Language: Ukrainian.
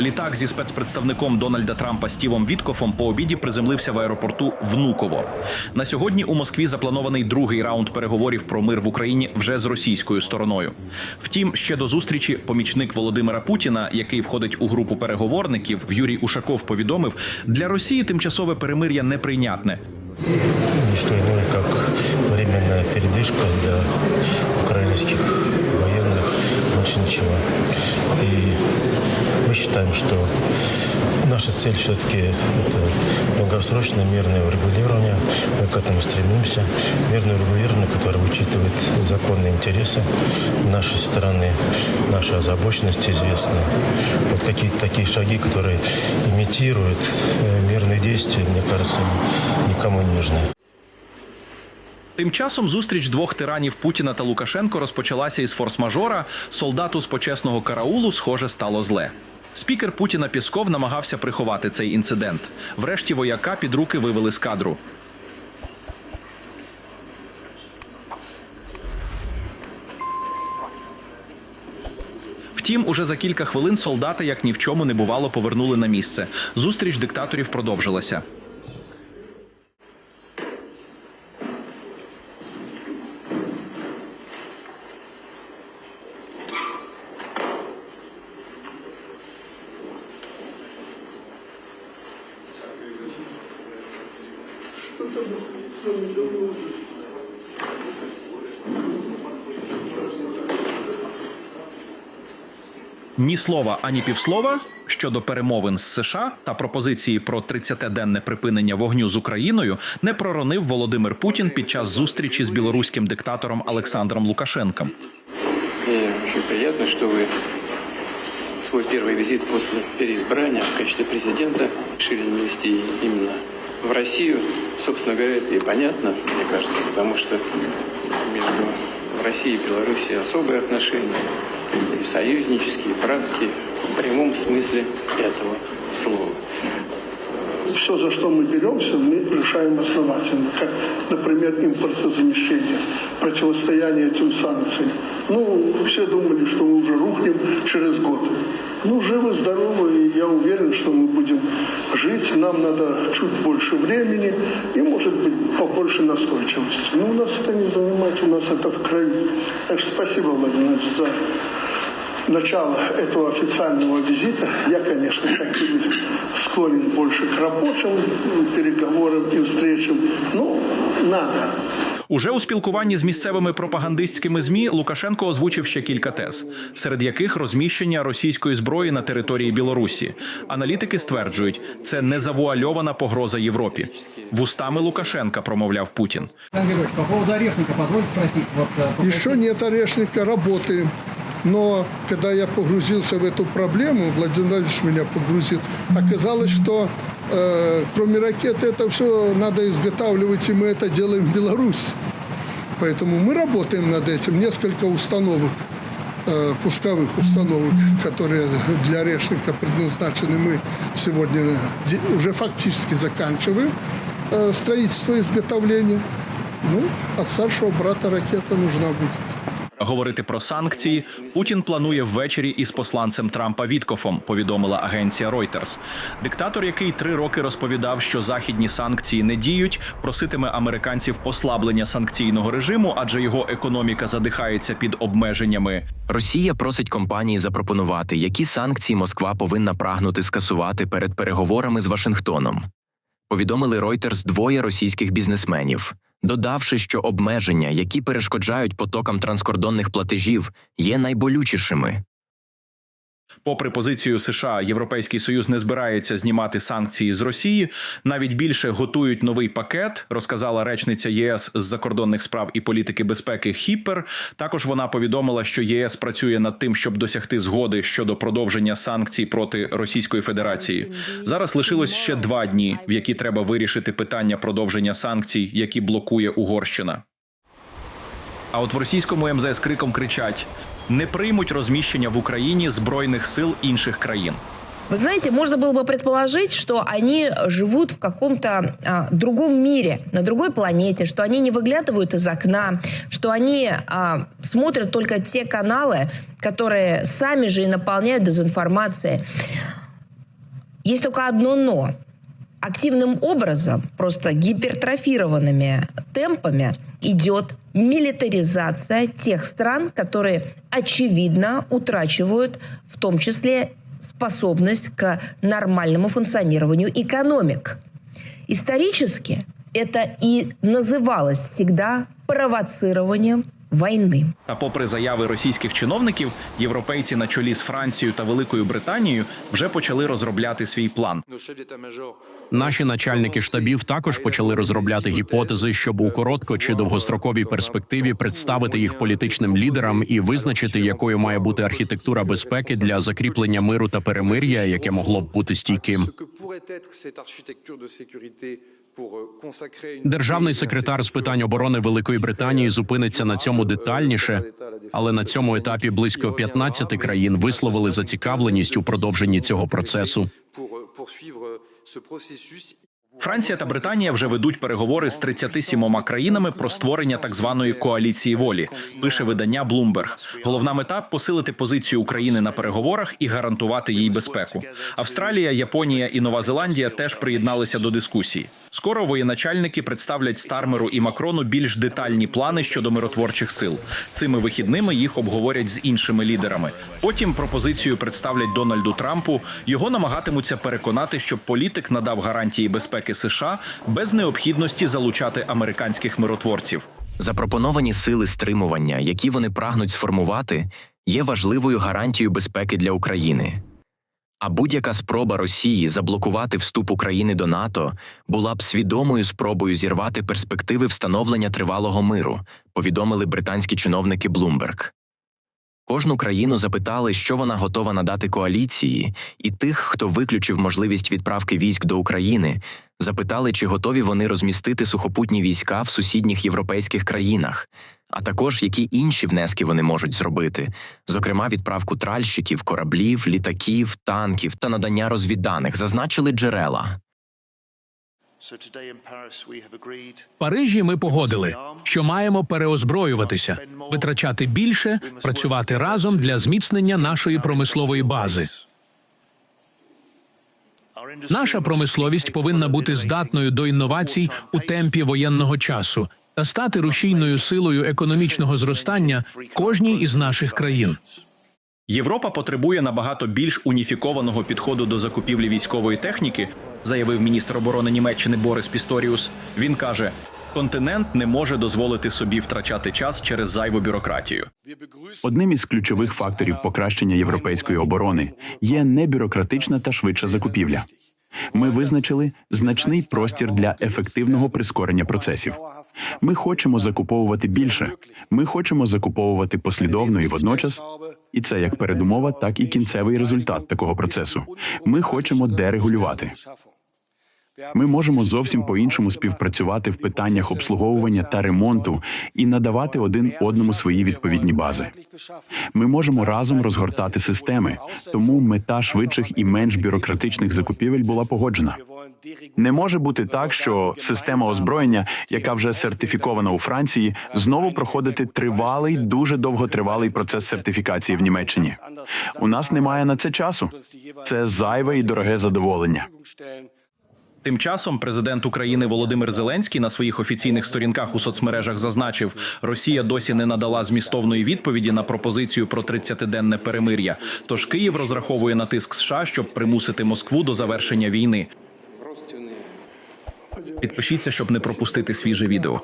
Літак зі спецпредставником Дональда Трампа Стівом Віткофом по обіді приземлився в аеропорту Внуково. На сьогодні у Москві запланований другий раунд переговорів про мир в Україні вже з російською стороною. Втім, ще до зустрічі помічник Володимира Путіна, який входить у групу переговорників, Юрій Ушаков повідомив, для Росії тимчасове перемир'я неприйнятне. не что иное, как временная передышка для украинских военных, больше ничего. И мы считаем, что наша цель все-таки это долгосрочное мирное урегулирование. Мы к этому стремимся. Мирное урегулирование, которое учитывает законные интересы нашей страны, наша озабоченность известна. Вот какие-то такие шаги, которые имитируют э, мирные действия, мне кажется, никому не нужны. Тим часом зустріч двох тиранів Путіна та Лукашенко розпочалася із форс-мажора. Солдату з почесного караулу, схоже, стало зле. Спікер Путіна Пісков намагався приховати цей інцидент. Врешті вояка під руки вивели з кадру. Втім, уже за кілька хвилин солдати, як ні в чому не бувало, повернули на місце. Зустріч диктаторів продовжилася. Ні слова, ані півслова щодо перемовин з США та пропозиції про 30-денне припинення вогню з Україною не проронив Володимир Путін під час зустрічі з білоруським диктатором Олександром Лукашенком. Мне очень приятно, что вы свой первый визит после переизбрания в качестве президента решили нанести именно в Россию. Собственно говоря, это и понятно, мне кажется, потому что между Россией и Белоруссией особые отношения, и союзнические, и братские, в прямом смысле этого слова. Все, за что мы беремся, мы решаем основательно, как, например, импортозамещение, противостояние этим санкциям. Ну, все думали, что мы уже рухнем через год. Ну, живы, здоровы, и я уверен, что мы будем жить. Нам надо чуть больше времени и, может быть, побольше настойчивости. Но у нас это не занимать, у нас это в крови. Так что спасибо, Владимир Ильич, за начала этого официального визита я, конечно, как и вы, склонен больше к рабочим переговорам и встречам. Ну, надо. Уже у спілкуванні з місцевими пропагандистськими змі Лукашенко озвучив ще кілька тез, серед яких розміщення російської зброї на території Білорусі. Аналітики стверджують, це незавуальована погроза Європі. Вустами Лукашенка промовляв Путін. Александр Григорьевич, по поводу орешника, позвольте спросить. Вот, э, по- Еще нет орешника, работаем. Но когда я погрузился в эту проблему, Владимир Владимирович меня погрузил, оказалось, что э, кроме ракет это все надо изготавливать, и мы это делаем в Беларуси. Поэтому мы работаем над этим. Несколько установок, э, пусковых установок, которые для орешника предназначены, мы сегодня де- уже фактически заканчиваем э, строительство и изготовление. Ну, от старшего брата ракета нужна будет. Говорити про санкції Путін планує ввечері із посланцем Трампа Віткофом. Повідомила агенція Reuters. Диктатор, який три роки розповідав, що західні санкції не діють, проситиме американців послаблення санкційного режиму, адже його економіка задихається під обмеженнями. Росія просить компанії запропонувати, які санкції Москва повинна прагнути скасувати перед переговорами з Вашингтоном. Повідомили Reuters двоє російських бізнесменів, додавши, що обмеження, які перешкоджають потокам транскордонних платежів, є найболючішими. Попри позицію США, Європейський Союз не збирається знімати санкції з Росії. Навіть більше готують новий пакет, розказала речниця ЄС з закордонних справ і політики безпеки Хіппер. Також вона повідомила, що ЄС працює над тим, щоб досягти згоди щодо продовження санкцій проти Російської Федерації. Зараз лишилось ще два дні, в які треба вирішити питання продовження санкцій, які блокує Угорщина. А от в російському МЗС криком кричать: не приймуть розміщення в Україні збройних сил інших країн. Вы знаете, можно было бы предположить, что они живут в каком-то а, другом мире, на другой планете, что они не выглядывают из окна, что они а, смотрят только те каналы, которые сами же и наполняют дезинформацией. Есть только одно но. Активным образом, просто гипертрофированными темпами идет милитаризация тех стран, которые очевидно утрачивают в том числе способность к нормальному функционированию экономик. Исторически это и называлось всегда провоцированием войны. Та попри заяви російських чиновників, європейці на чолі з Францією та Великою Британією вже почали розробляти свій план. Наші начальники штабів також почали розробляти гіпотези, щоб у коротко чи довгостроковій перспективі представити їх політичним лідерам і визначити, якою має бути архітектура безпеки для закріплення миру та перемир'я, яке могло б бути стійким. Державний секретар з питань оборони Великої Британії зупиниться на цьому детальніше, але на цьому етапі близько 15 країн висловили зацікавленість у продовженні цього процесу. Франція та Британія вже ведуть переговори з 37 країнами про створення так званої коаліції волі. Пише видання Bloomberg. Головна мета посилити позицію України на переговорах і гарантувати їй безпеку. Австралія, Японія і Нова Зеландія теж приєдналися до дискусії. Скоро воєначальники представлять Стармеру і Макрону більш детальні плани щодо миротворчих сил. Цими вихідними їх обговорять з іншими лідерами. Потім пропозицію представлять Дональду Трампу. Його намагатимуться переконати, щоб політик надав гарантії безпеки США без необхідності залучати американських миротворців. Запропоновані сили стримування, які вони прагнуть сформувати, є важливою гарантією безпеки для України. А будь-яка спроба Росії заблокувати вступ України до НАТО була б свідомою спробою зірвати перспективи встановлення тривалого миру, повідомили британські чиновники Bloomberg. Кожну країну запитали, що вона готова надати коаліції, і тих, хто виключив можливість відправки військ до України, запитали, чи готові вони розмістити сухопутні війська в сусідніх європейських країнах, а також які інші внески вони можуть зробити, зокрема відправку тральщиків, кораблів, літаків, танків та надання розвідданих, зазначили джерела. В Парижі ми погодили, що маємо переозброюватися, витрачати більше, працювати разом для зміцнення нашої промислової бази. Наша промисловість повинна бути здатною до інновацій у темпі воєнного часу та стати рушійною силою економічного зростання кожній із наших країн. Європа потребує набагато більш уніфікованого підходу до закупівлі військової техніки, заявив міністр оборони Німеччини Борис Пісторіус. Він каже: континент не може дозволити собі втрачати час через зайву бюрократію. Одним із ключових факторів покращення європейської оборони є небюрократична та швидша закупівля. Ми визначили значний простір для ефективного прискорення процесів. Ми хочемо закуповувати більше. Ми хочемо закуповувати послідовно і водночас. І це як передумова, так і кінцевий результат такого процесу. Ми хочемо дерегулювати. Ми можемо зовсім по-іншому співпрацювати в питаннях обслуговування та ремонту і надавати один одному свої відповідні бази. Ми можемо разом розгортати системи, тому мета швидших і менш бюрократичних закупівель була погоджена. Не може бути так, що система озброєння, яка вже сертифікована у Франції, знову проходити тривалий, дуже довготривалий процес сертифікації в Німеччині. У нас немає на це часу. Це зайве і дороге задоволення. Тим часом президент України Володимир Зеленський на своїх офіційних сторінках у соцмережах зазначив, Росія досі не надала змістовної відповіді на пропозицію про 30-денне перемир'я. Тож Київ розраховує на тиск США, щоб примусити Москву до завершення війни. Підпишіться, щоб не пропустити свіже відео.